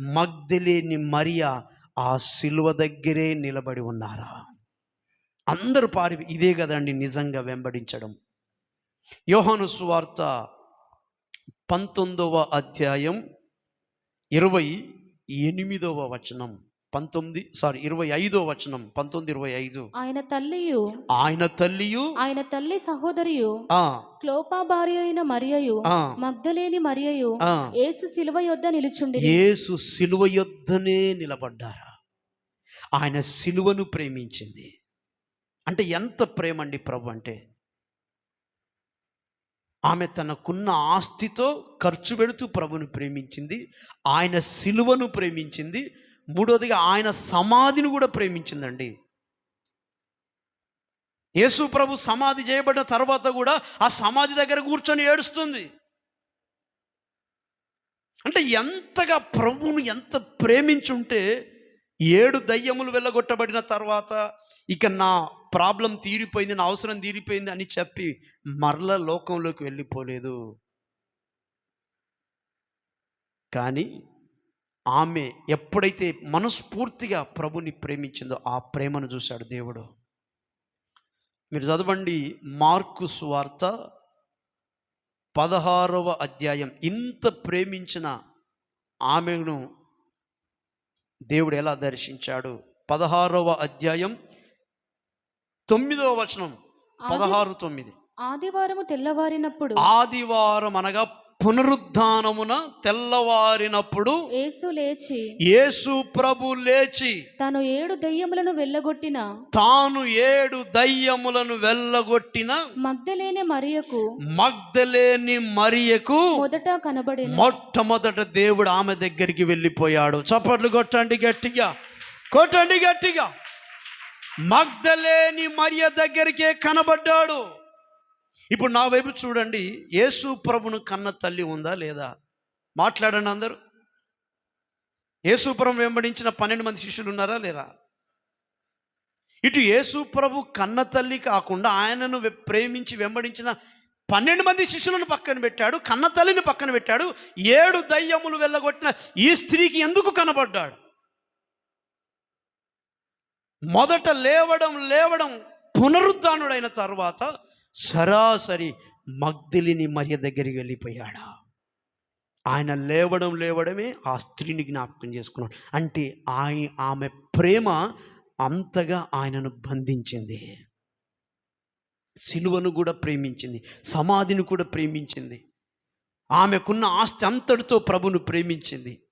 మగ్ధలేని మరియా ఆ సిలువ దగ్గరే నిలబడి ఉన్నారా? అందరూ పారి ఇదే కదండి నిజంగా వెంబడించడం. యోహాను సువార్త పంతొమ్మిదవ అధ్యాయం ఇరవై ఎనిమిదవ వచనం. పంతొమ్మిది సారీ ఇరవై ఐదో వచనం పంతొమ్మిది ఇరవై ఐదు. ఆయన తల్లియు ఆయన తల్లియు ఆయన తల్లి సహోదరియు క్లోపా భార్య అయిన మరియయు మగ్ధలేని మరియయు ఆ. యేసు శిలువ యొద్ద నిలుచుండి యేసు సిలువ యొద్దనే నిలబడ్డారా? ఆయన సిలువను ప్రేమించింది. అంటే ఎంత ప్రేమ అండి ప్రభు అంటే? ఆమె తనకున్న ఆస్తితో ఖర్చు పెడుతూ ప్రభును ప్రేమించింది. ఆయన సిలువను ప్రేమించింది. మూడోదిగా ఆయన సమాధిని కూడా ప్రేమించిందండి. యేసు ప్రభు సమాధి చేయబడిన తర్వాత కూడా ఆ సమాధి దగ్గర కూర్చొని ఏడుస్తుంది. అంటే ఎంతగా ప్రభువును ఎంత ప్రేమించుంటే ఏడు దయ్యములు వెళ్ళగొట్టబడిన తర్వాత ఇక నా ప్రాబ్లం తీరిపోయింది నా అవసరం తీరిపోయింది అని చెప్పి మరల లోకంలోకి వెళ్ళిపోలేదు. కానీ ఆమె ఎప్పుడైతే మనస్ఫూర్తిగా ప్రభుని ప్రేమించిందో ఆ ప్రేమను చూశాడు దేవుడు. మీరు చదవండి మార్కు సువార్త పదహారవ అధ్యాయం. ఇంత ప్రేమించిన ఆమెను దేవుడు ఎలా దర్శించాడు? పదహారవ అధ్యాయం తొమ్మిదవ వచనం. పదహారు తొమ్మిది. ఆదివారము తెల్లవారినప్పుడు ఆదివారం అనగా పునరుద్ధానమున తెల్లవారినప్పుడు యేసు లేచి యేసు ప్రభు లేచి తాను ఏడు దయ్యములను వెళ్ళగొట్టిన తాను ఏడు దయ్యములను వెళ్ళగొట్టిన మగ్ధలేని మరియకు మగ్ధలేని మరియకు మొదట కనబడిన మొట్టమొదట దేవుడు ఆమె దగ్గరికి వెళ్ళిపోయాడు. చప్పట్లు కొట్టండి గట్టిగా. కొట్టండి గట్టిగా. మగ్ధలేని మరియ దగ్గరికే కనబడ్డాడు. ఇప్పుడు నా వైపు చూడండి యేసు ప్రభును కన్న తల్లి ఉందా లేదా? మాట్లాడండి అందరూ. యేసు వెంబడించిన పన్నెండు మంది శిష్యులు ఉన్నారా లేరా? ఇటు యేసు ప్రభు కన్న తల్లి కాకుండా ఆయనను ప్రేమించి వెంబడించిన పన్నెండు మంది శిష్యులను పక్కన పెట్టాడు కన్న తల్లిని పక్కన పెట్టాడు ఏడు దయ్యములు వెళ్ళగొట్టిన ఈ స్త్రీకి ఎందుకు కనబడ్డాడు? మొదట లేవడం లేవడం పునరుద్ధానుడైన తర్వాత సరాసరి మగ్దిలిని మరియ దగ్గరికి వెళ్ళిపోయాడా? ఆయన లేవడం లేవడమే ఆ స్త్రీని జ్ఞాపకం చేసుకున్నాడు. అంటే ఆయ ఆమె ప్రేమ అంతగా ఆయనను బంధించింది. సిలువను కూడా ప్రేమించింది. సమాధిని కూడా ప్రేమించింది. ఆమెకున్న ఆస్తి అంతటితో ప్రభును ప్రేమించింది.